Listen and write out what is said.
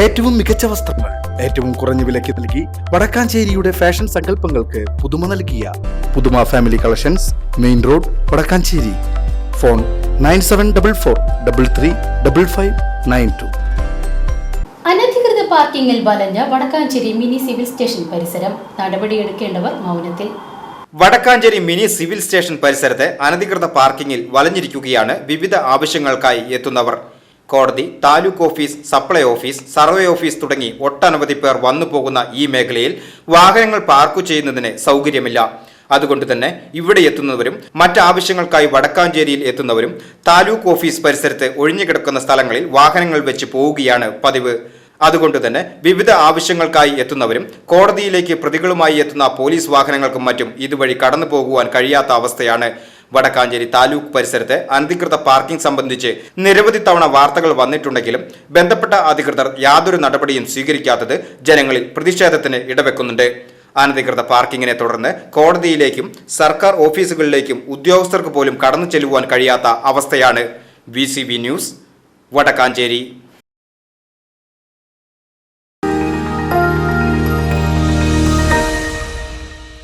ഏറ്റവും മികച്ച വസ്ത്രങ്ങൾ ഏറ്റവും കുറഞ്ഞ വിലയ്ക്ക് നൽകി വടക്കാഞ്ചേരിയുടെ ഫാഷൻ സങ്കല്പങ്ങൾക്ക് പുതുമ നൽകിയ Puthuma family collections main road Vadakkanchery. Phone nine seven double four double three double five nine two. അനധികൃത പാർക്കിംഗിൽ വലഞ്ഞ വടക്കാഞ്ചേരി മിനി സിവിൽ സ്റ്റേഷൻ പരിസരം നടപടിയെടുക്കേണ്ടവർ മൗനത്തിൽ. വടക്കാഞ്ചേരി മിനി സിവിൽ സ്റ്റേഷൻ പരിസരത്തെ അനധികൃത പാർക്കിംഗിൽ വലഞ്ഞിരിക്കുകയാണ് വിവിധ ആവശ്യങ്ങൾക്കായി എത്തുന്നവർ. കോടതി taluk office supply office survey office തുടങ്ങി ഒട്ടനവധി പേർ വന്നു പോകുന്ന ഈ മേഖലയിൽ വാഹനങ്ങൾ പാർക്ക് ചെയ്യുന്നതിന് സൗകര്യമില്ല. അതുകൊണ്ട് തന്നെ ഇവിടെ എത്തുന്നവരും മറ്റാവശ്യങ്ങൾക്കായി വടക്കാഞ്ചേരിയിൽ എത്തുന്നവരും താലൂക്ക് ഓഫീസ് പരിസരത്ത് ഒഴിഞ്ഞുകിടക്കുന്ന സ്ഥലങ്ങളിൽ വാഹനങ്ങൾ വെച്ച് പോവുകയാണ് പതിവ്. അതുകൊണ്ട് തന്നെ വിവിധ ആവശ്യങ്ങൾക്കായി എത്തുന്നവരും കോടതിയിലേക്ക് പ്രതികളുമായി എത്തുന്ന പോലീസ് വാഹനങ്ങൾക്കും മറ്റും ഇതുവഴി കടന്നു പോകുവാൻ കഴിയാത്ത അവസ്ഥയാണ് വടക്കാഞ്ചേരി താലൂക്ക് പരിസരത്ത് അനധികൃത പാർക്കിംഗ് സംബന്ധിച്ച് നിരവധി തവണ വാർത്തകൾ വന്നിട്ടുണ്ടെങ്കിലും ബന്ധപ്പെട്ട അധികൃതർ യാതൊരു നടപടിയും സ്വീകരിക്കാത്തത് ജനങ്ങളിൽ പ്രതിഷേധത്തിന് ഇടവെക്കുന്നുണ്ട്. അനധികൃത പാർക്കിങ്ങിനെ തുടർന്ന് കോടതിയിലേക്കും സർക്കാർ ഓഫീസുകളിലേക്കും ഉദ്യോഗസ്ഥർക്ക് പോലും കടന്നു ചെല്ലുവാൻ കഴിയാത്ത അവസ്ഥയാണ്. V news Vadakkanchery.